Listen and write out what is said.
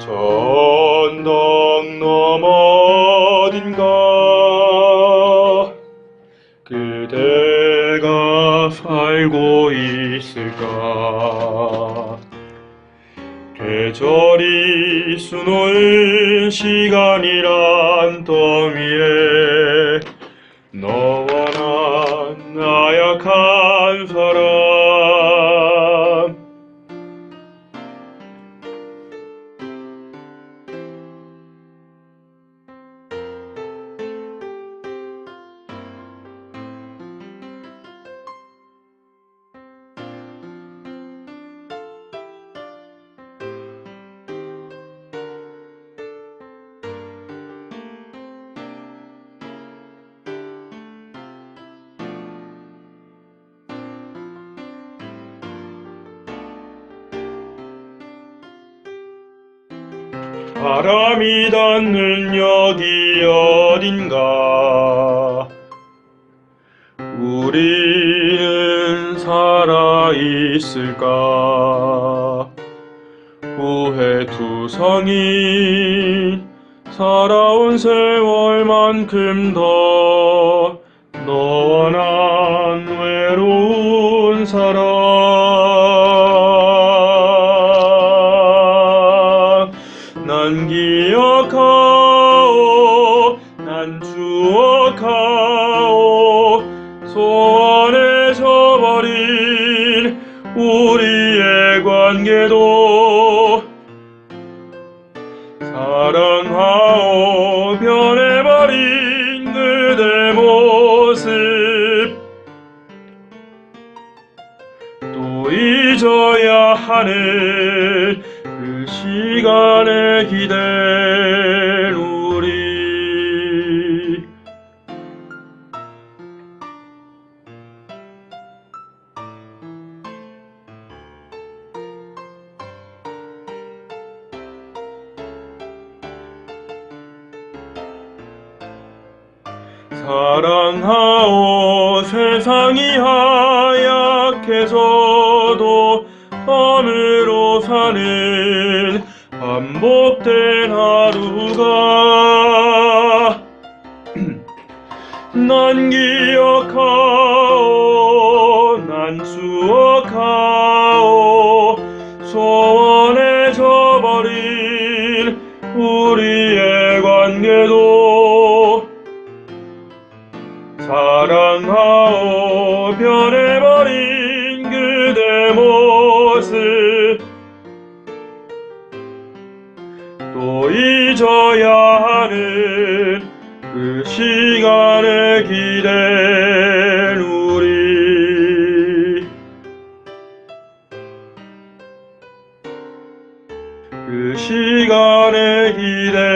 전동 너머 어딘가? 그대가 살고 있을까? 계절이 수놓은 시간이란 덤 위에 너와 난 나약한 사람 바람이 닿는 여기 어딘가. 우리는 살아있을까? 후회투성이 살아온 세월만큼 더 너와 난 외로운 사람 우리의 관계도 사랑하오 변해버린 그대 모습. 또 잊어야 하는 그 시간에 기댄 사랑하오 세상이 하얗게져도 밤으로 사는 반복된 하루가 난 기억하오 난 추억하오 사랑하오 변해버린 그대 모습. 또 잊어야 하는 그 시간에 기댄 우리. 그 시간에 기댄